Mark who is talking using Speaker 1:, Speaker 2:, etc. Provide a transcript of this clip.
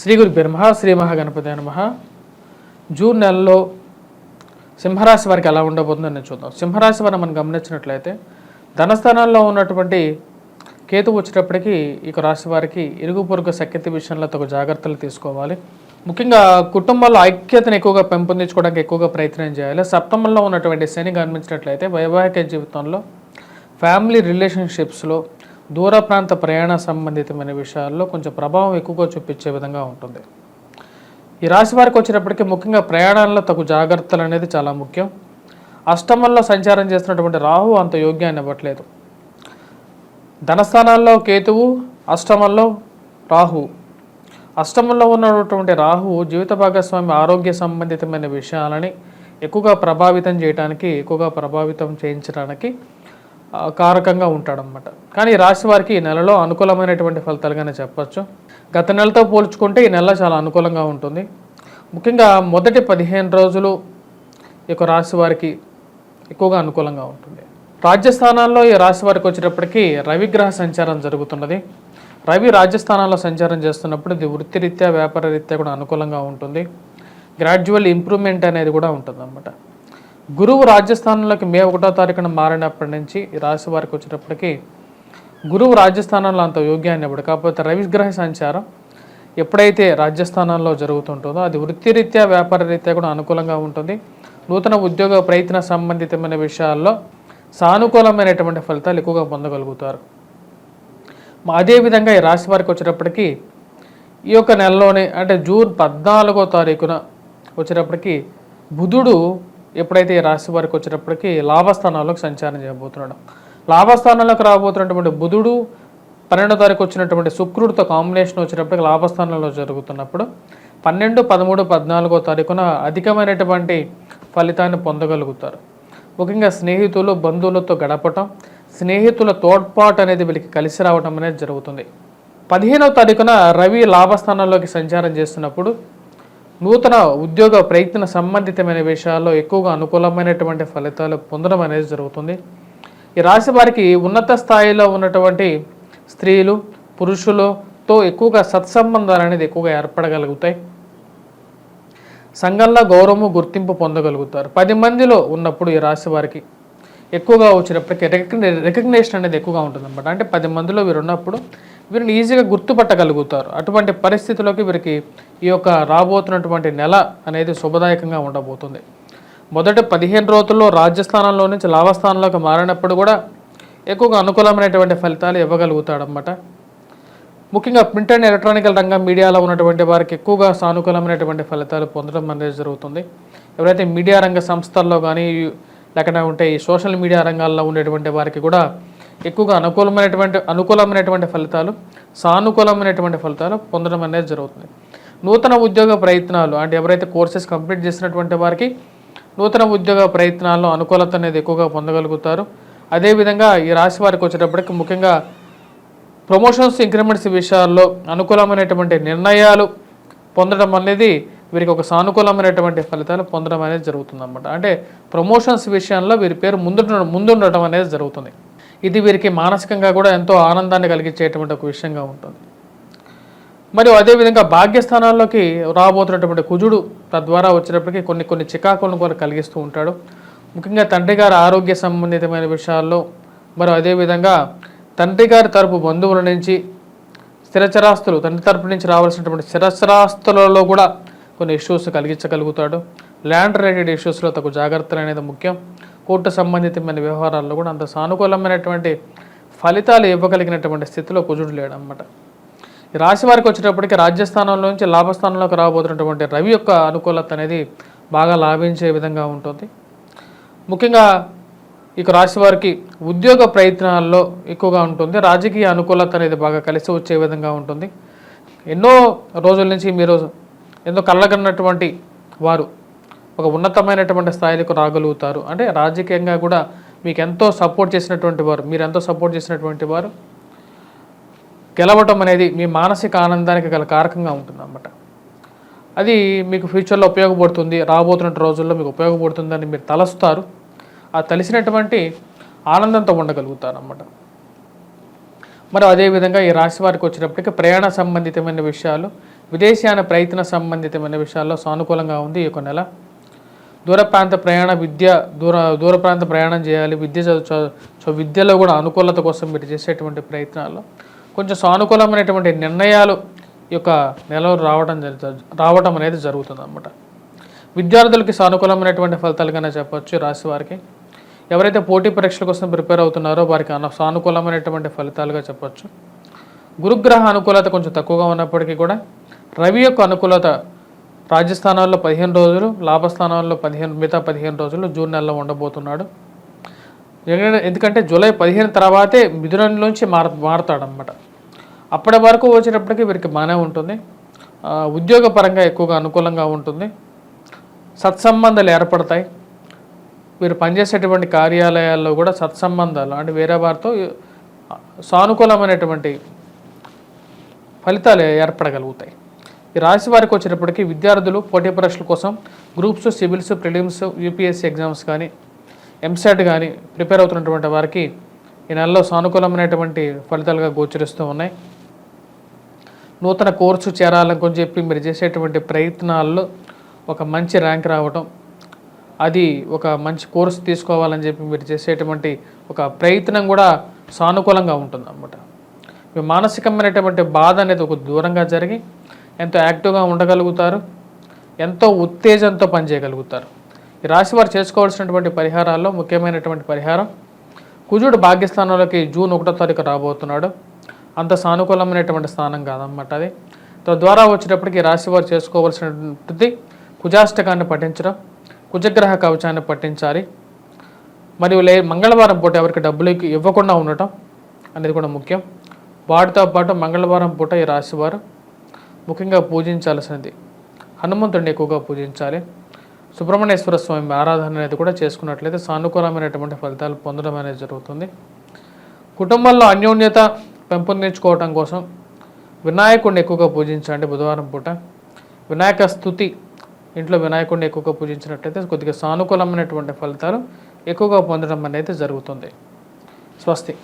Speaker 1: శ్రీ గురు బ్రహ్మ శ్రీ మహాగణపతి నమ. జూన్ నెలలో సింహరాశి వారికి ఎలా ఉండబోతుందని నేను చూద్దాం. సింహరాశి వారిని మనం గమనించినట్లయితే ధనస్థానాల్లో ఉన్నటువంటి కేతు వచ్చేటప్పటికి ఇక రాశి వారికి ఇరుగు పొరుగు సఖ్యత విషయంలో తగు జాగ్రత్తలు తీసుకోవాలి. ముఖ్యంగా కుటుంబంలో ఐక్యతను ఎక్కువగా పెంపొందించుకోవడానికి ఎక్కువగా ప్రయత్నం చేయాలి. సప్తమంలో ఉన్నటువంటి శని గమనించినట్లయితే వైవాహిక జీవితంలో ఫ్యామిలీ రిలేషన్షిప్స్లో దూర ప్రాంత ప్రయాణ సంబంధితమైన విషయాల్లో కొంచెం ప్రభావం ఎక్కువగా చూపించే విధంగా ఉంటుంది. ఈ రాశి వారికి వచ్చినప్పటికీ ముఖ్యంగా ప్రయాణాల్లో తగు జాగ్రత్తలు అనేది చాలా ముఖ్యం. అష్టమంలో సంచారం చేస్తున్నటువంటి రాహు అంత యోగ్యాన్ని ఇవ్వట్లేదు. ధనస్థానాల్లో కేతువు అష్టమంలో రాహు అష్టమంలో ఉన్నటువంటి రాహు జీవిత భాగస్వామి ఆరోగ్య సంబంధితమైన విషయాలని ఎక్కువగా ప్రభావితం చేయడానికి ఎక్కువగా ప్రభావితం చేయించడానికి కారకంగా ఉంటాడనమాట కానీ ఈ రాశి వారికి ఈ నెలలో అనుకూలమైనటువంటి ఫలితాలుగానే చెప్పచ్చు. గత నెలతో పోల్చుకుంటే ఈ నెల చాలా అనుకూలంగా ఉంటుంది. ముఖ్యంగా మొదటి పదిహేను రోజులు ఈ యొక్క రాశి వారికి ఎక్కువగా అనుకూలంగా ఉంటుంది. రాజ్యస్థానాల్లో ఈ రాశి వారికి వచ్చేటప్పటికీ రవిగ్రహ సంచారం జరుగుతున్నది. రవి రాజ్యస్థానాల్లో సంచారం చేస్తున్నప్పుడు ఇది వృత్తిరీత్యా వ్యాపార రీత్యా కూడా అనుకూలంగా ఉంటుంది. గ్రాడ్యువల్ ఇంప్రూవ్మెంట్ అనేది కూడా ఉంటుంది గురువు రాజ్యస్థానంలోకి మే ఒకటో తారీఖున మారినప్పటి నుంచి రాశి వారికి వచ్చేటప్పటికి గురువు రాజ్యస్థానంలో అంత యోగ్యాన్ని ఇవ్వడు. కాకపోతే రవిగ్రహ సంచారం ఎప్పుడైతే రాజ్యస్థానంలో జరుగుతుంటుందో అది వృత్తిరీత్యా వ్యాపార రీత్యా కూడా అనుకూలంగా ఉంటుంది. నూతన ఉద్యోగ ప్రయత్న సంబంధితమైన విషయాల్లో సానుకూలమైనటువంటి ఫలితాలు ఎక్కువగా పొందగలుగుతారు. అదేవిధంగా ఈ రాశి వారికి వచ్చేటప్పటికి ఈ యొక్క నెలలోనే అంటే జూన్ పద్నాలుగో తారీఖున వచ్చేటప్పటికి బుధుడు ఎప్పుడైతే ఈ రాశి వారికి వచ్చేటప్పటికి లాభస్థానాల్లోకి సంచారం చేయబోతున్నాడు. లాభస్థానంలోకి రాబోతున్నటువంటి బుధుడు పన్నెండో తారీఖు వచ్చినటువంటి శుక్రుడితో కాంబినేషన్ వచ్చినప్పటికి లాభస్థానంలో జరుగుతున్నప్పుడు పన్నెండు పదమూడు పద్నాలుగో తారీఖున అధికమైనటువంటి ఫలితాన్ని పొందగలుగుతారు. ముఖ్యంగా స్నేహితులు బంధువులతో గడపటం స్నేహితుల తోడ్పాటు అనేది వీళ్ళకి కలిసి రావటం అనేది జరుగుతుంది. పదిహేనవ తారీఖున రవి లాభస్థానంలోకి సంచారం చేస్తున్నప్పుడు నూతన ఉద్యోగ ప్రయత్న సంబంధితమైన విషయాల్లో ఎక్కువగా అనుకూలమైనటువంటి ఫలితాలు పొందడం అనేది జరుగుతుంది. ఈ రాశి వారికి ఉన్నత స్థాయిలో ఉన్నటువంటి స్త్రీలు పురుషులతో ఎక్కువగా సత్సంబంధాలు అనేది ఎక్కువగా ఏర్పడగలుగుతాయి. సంఘంలో గౌరవము గుర్తింపు పొందగలుగుతారు. పది మందిలో ఉన్నప్పుడు ఈ రాశి వారికి ఎక్కువగా వచ్చినప్పటికీ రికగ్నే రికగ్నేషన్ అనేది ఎక్కువగా ఉంటుందన్నమాట. అంటే పది మందిలో వీరు ఉన్నప్పుడు వీరిని ఈజీగా గుర్తుపట్టగలుగుతారు. అటువంటి పరిస్థితుల్లోకి వీరికి ఈ యొక్క రాబోతున్నటువంటి నెల అనేది శుభదాయకంగా ఉండబోతుంది. మొదటి పదిహేను రోజుల్లో రాజ్యస్థానంలో నుంచి లాభస్థానంలోకి మారినప్పుడు కూడా ఎక్కువగా అనుకూలమైనటువంటి ఫలితాలు ఇవ్వగలుగుతాడనమాట ముఖ్యంగా ప్రింట్ అండ్ ఎలక్ట్రానికల్ రంగం మీడియాలో ఉన్నటువంటి వారికి ఎక్కువగా సానుకూలమైనటువంటి ఫలితాలు పొందడం అనేది జరుగుతుంది. ఎవరైతే మీడియా రంగ సంస్థల్లో కానీ లేకుండా ఉంటే ఈ సోషల్ మీడియా రంగాల్లో ఉండేటువంటి వారికి కూడా ఎక్కువగా అనుకూలమైనటువంటి అనుకూలమైనటువంటి ఫలితాలు సానుకూలమైనటువంటి ఫలితాలు పొందడం అనేది జరుగుతుంది. నూతన ఉద్యోగ ప్రయత్నాలు అంటే ఎవరైతే కోర్సెస్ కంప్లీట్ చేసినటువంటి వారికి నూతన ఉద్యోగ ప్రయత్నాల్లో అనుకూలత అనేది ఎక్కువగా పొందగలుగుతారు. అదేవిధంగా ఈ రాశి వారికి వచ్చేటప్పటికి ముఖ్యంగా ప్రమోషన్స్ ఇంక్రిమెంట్స్ విషయాల్లో అనుకూలమైనటువంటి నిర్ణయాలు పొందడం అనేది వీరికి ఒక సానుకూలమైనటువంటి ఫలితాలు పొందడం అనేది జరుగుతుంది అనమాట అంటే ప్రమోషన్స్ విషయంలో వీరి పేరు ముందు ముందుండటం అనేది జరుగుతుంది. ఇది వీరికి మానసికంగా కూడా ఎంతో ఆనందాన్ని కలిగించేటువంటి ఒక విషయంగా ఉంటుంది. మరియు అదేవిధంగా భాగ్యస్థానాల్లోకి రాబోతున్నటువంటి కుజుడు తద్వారా వచ్చినప్పటికీ కొన్ని కొన్ని చికాకులను కూడా కలిగిస్తూ ఉంటాడు. ముఖ్యంగా తండ్రి గారి ఆరోగ్య సంబంధితమైన విషయాల్లో మరియు అదేవిధంగా తండ్రి గారి తరపు బంధువుల నుంచి స్థిరచరాస్తులు తండ్రి తరపు నుంచి రావాల్సినటువంటి స్థిరచరాస్తులలో కూడా కొన్ని ఇష్యూస్ కలిగించగలుగుతాడు. ల్యాండ్ రిలేటెడ్ ఇష్యూస్లో తగు జాగ్రత్తలు అనేది ముఖ్యం. కోర్టు సంబంధితమైన వ్యవహారాల్లో కూడా అంత సానుకూలమైనటువంటి ఫలితాలు ఇవ్వగలిగినటువంటి స్థితిలో కుజుడు లేడన్నమాట. ఈ రాశి వారికి వచ్చేటప్పటికి రాజ్యస్థానంలో నుంచి లాభస్థానంలోకి రాబోతున్నటువంటి రవి యొక్క అనుకూలత అనేది బాగా లాభించే విధంగా ఉంటుంది. ముఖ్యంగా ఇక రాశి వారికి ఉద్యోగ ప్రయత్నాల్లో ఎక్కువగా ఉంటుంది. రాజకీయ అనుకూలత అనేది బాగా కలిసి వచ్చే విధంగా ఉంటుంది. ఎన్నో రోజుల నుంచి మీరు ఎంతో కళ్ళగన్నటువంటి వారు ఒక ఉన్నతమైనటువంటి స్థాయిలకు రాగలుగుతారు. అంటే రాజకీయంగా కూడా మీకు ఎంతో సపోర్ట్ చేసినటువంటి వారు మీరు ఎంతో సపోర్ట్ చేసినటువంటి వారు గెలవటం అనేది మీ మానసిక ఆనందానికి గల కారకంగా ఉంటుంది అన్నమాట అది మీకు ఫ్యూచర్లో ఉపయోగపడుతుంది. రాబోతున్న రోజుల్లో మీకు ఉపయోగపడుతుందని మీరు తలస్తారు. ఆ తలిసినటువంటి ఆనందంతో ఉండగలుగుతారు అన్నమాట మరి అదేవిధంగా ఈ రాశి వారికి వచ్చినప్పటికీ ప్రయాణ సంబంధితమైన విషయాలు విదేశాన ప్రయత్న సంబంధితమైన విషయాల్లో సానుకూలంగా ఉంది ఈ యొక్క నెల. దూర ప్రాంత ప్రయాణ విద్య దూర దూర ప్రాంత ప్రయాణం చేయాలి. విద్య చదువు చ- విద్యలో కూడా అనుకూలత కోసం మీరు చేసేటువంటి ప్రయత్నాల్లో కొంచెం సానుకూలమైనటువంటి నిర్ణయాలు యొక్క నెలలో రావడం జరు- రావడం అనేది జరుగుతుంది అన్నమాట విద్యార్థులకి సానుకూలమైనటువంటి ఫలితాలుగానే చెప్పొచ్చు ఈ రాశి వారికి. ఎవరైతే పోటీ పరీక్షల కోసం ప్రిపేర్ అవుతున్నారో వారికి అన సానుకూలమైనటువంటి ఫలితాలుగా చెప్పొచ్చు. గురుగ్రహ అనుకూలత కొంచెం తక్కువగా ఉన్నప్పటికీ కూడా రవి యొక్క అనుకూలత రాజస్థానాల్లో పదిహేను రోజులు లాభస్థానాల్లో పదిహేను మిగతా పదిహేను రోజులు జూన్ నెలలో ఉండబోతున్నాడు. ఎందుకంటే- జూలై పదిహేను తర్వాతే మిథునంలోంచి మార మారతాడనమాట అప్పటి వరకు వచ్చేటప్పటికి వీరికి బాగానే ఉంటుంది. ఉద్యోగపరంగా ఎక్కువగా అనుకూలంగా ఉంటుంది. సత్సంబంధాలు ఏర్పడతాయి. వీరు పనిచేసేటువంటి కార్యాలయాల్లో కూడా సత్సంబంధాలు అంటే వేరే వారితో సానుకూలమైనటువంటి ఫలితాలు ఏర్పడగలుగుతాయి. ఈ రాశి వారికి వచ్చేటప్పటికి విద్యార్థులు పోటీ పరీక్షల కోసం groups civils prelims UPSC exams కానీ ఎంసెట్ కానీ ప్రిపేర్ అవుతున్నటువంటి వారికి ఈ నెలలో సానుకూలమైనటువంటి ఫలితాలుగా గోచరిస్తూ ఉన్నాయి. నూతన కోర్సు చేరాలని చెప్పి మీరు చేసేటువంటి ప్రయత్నాల్లో ఒక మంచి ర్యాంక్ రావటం అది ఒక మంచి కోర్సు తీసుకోవాలని చెప్పి మీరు చేసేటువంటి ఒక ప్రయత్నం కూడా సానుకూలంగా ఉంటుంది అన్నమాట మీ మానసికమైనటువంటి బాధ అనేది ఒక దూరంగా జరిగి ఎంతో యాక్టివ్గా ఉండగలుగుతారు? ఎంతో ఉత్తేజంతో పనిచేయగలుగుతారు? ఈ రాశి వారు చేసుకోవాల్సినటువంటి పరిహారాల్లో ముఖ్యమైనటువంటి పరిహారం కుజుడు భాగ్యస్థానంలోకి జూన్ ఒకటో తారీఖు రాబోతున్నాడు. అంత సానుకూలమైనటువంటి స్థానం కాదన్నమాట అది. తద్వారా వచ్చేటప్పటికి రాశివారు రాశి వారు చేసుకోవాల్సినటువంటి కుజాష్టకాన్ని పఠించడం కుజగ్రహ కవచాన్ని పఠించాలి. మరియు లే మంగళవారం పూట ఎవరికి డబ్బులు ఇవ్వకుండా ఉండటం అనేది కూడా ముఖ్యం. వాటితో పాటు మంగళవారం పూట ఈ రాశివారు ముఖ్యంగా పూజించాల్సినది. హనుమంతుడిని ఎక్కువగా పూజించాలి. సుబ్రహ్మణ్యేశ్వర స్వామి ఆరాధన అనేది కూడా చేసుకున్నట్లయితే సానుకూలమైనటువంటి ఫలితాలు పొందడం అనేది జరుగుతుంది. కుటుంబంలో అన్యోన్యత పెంపొందించుకోవటం కోసం వినాయకుడిని ఎక్కువగా పూజించండి బుధవారం పూట. వినాయక స్థుతి ఇంట్లో వినాయకుడిని ఎక్కువగా పూజించినట్లయితే కొద్దిగా సానుకూలమైనటువంటి ఫలితాలు ఎక్కువగా పొందడం అనేది జరుగుతుంది. స్వస్తి.